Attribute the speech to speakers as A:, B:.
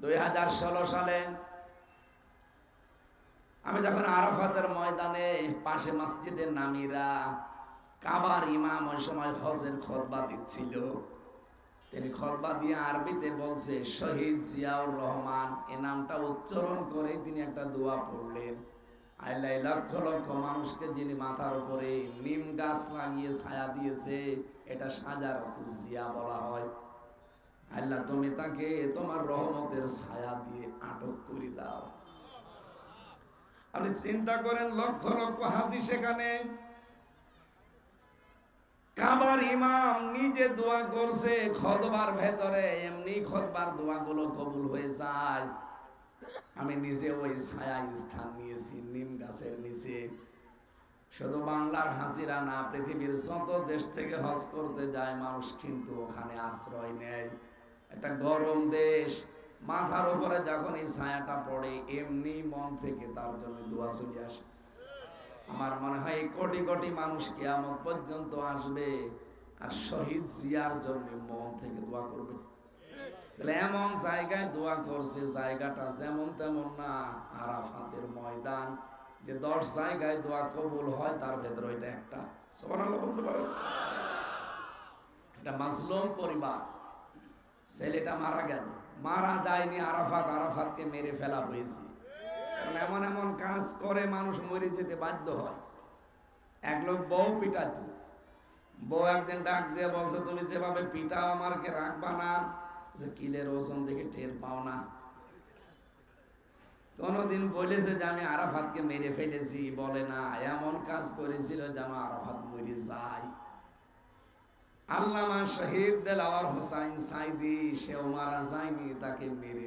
A: দুই হাজার ষোলো সালে আমি যখন আরাফাতের ময়দানে পাশে মসজিদের নামিরা কাবার ইমাম ওই সময় হজের খতবা দিচ্ছিল। তিনি খতবা দিয়ে আরবিতে বলছে, শহীদ জিয়াউর রহমান। এ নামটা উচ্চারণ করে তিনি একটা দোয়া পড়লেন। আল্লাহ লক্ষ লক্ষ মানুষকে যিনি মাথার উপরে নিম গাছ লাগিয়ে ছায়া দিয়েছে, এটা সাজার জিয়া বলা হয়। আল্লাহ, তুমি তাকে তোমার রহমতের ছায়া দিয়ে আটক করে দাও। আপনি চিন্তা করেন, লক্ষ লক্ষ হাসি সেখানে। কাবার ইমাম নিজে দোয়া করছে খতবার ভেতরে এমনি খতবার দোয়াগুলো কবুল হয়ে যায়। আমি নিজে ওই ছায়া স্থান নিয়েছি, নিম গাছের নিচে। শুধু বাংলার হাসিরা না, পৃথিবীর যত দেশ থেকে হজ করতে যায়, মানুষ কিন্তু ওখানে আশ্রয় নেয়। একটা গরম দেশ, মাথার উপরে যখন এই ছায়াটা পড়ে, এমনি মন থেকে তার জন্য দোয়া চলে আসে। আমার মনে হয় কোটি কোটি মানুষ কেয়ামত পর্যন্ত আসবে আর শহীদ জিয়ার জন্য মন থেকে দোয়া করবে। এমন জায়গায় দোয়া করছে, জায়গাটা যেমন তেমন না, আরাফাতের ময়দান। যে দশ জায়গায় দোয়া কবুল হয়, তার ভেতরে এটা একটা। সুবহানাল্লাহ বলতে পারো এটা মাজলুম পরিবার। ছেলেটা মারা গেল। মারা যায়নি আরাফাত, আরাফাতকে মেরে ফেলা হয়েছে। কারণ এমন এমন কাজ করে মানুষ মরে যেতে বাধ্য হয়। এক লোক বউ পিটাতো। বউ একদিন ডাক দিয়ে বলছে, তুমি যেভাবে পিটাও আমারকে রাখবা না। যে কিলের ওজন দেখে টের পাও না। কোনদিন বলেছে যে আমি আরাফাতকে মেরে ফেলেছি। বলে না, এমন কাজ করেছিল যেন আরাফাত মরে যায়। আল্লামা শহীদ দেলাওয়ার হোসাইন সাইদি সেও মারা যায়নি তাকে মেরে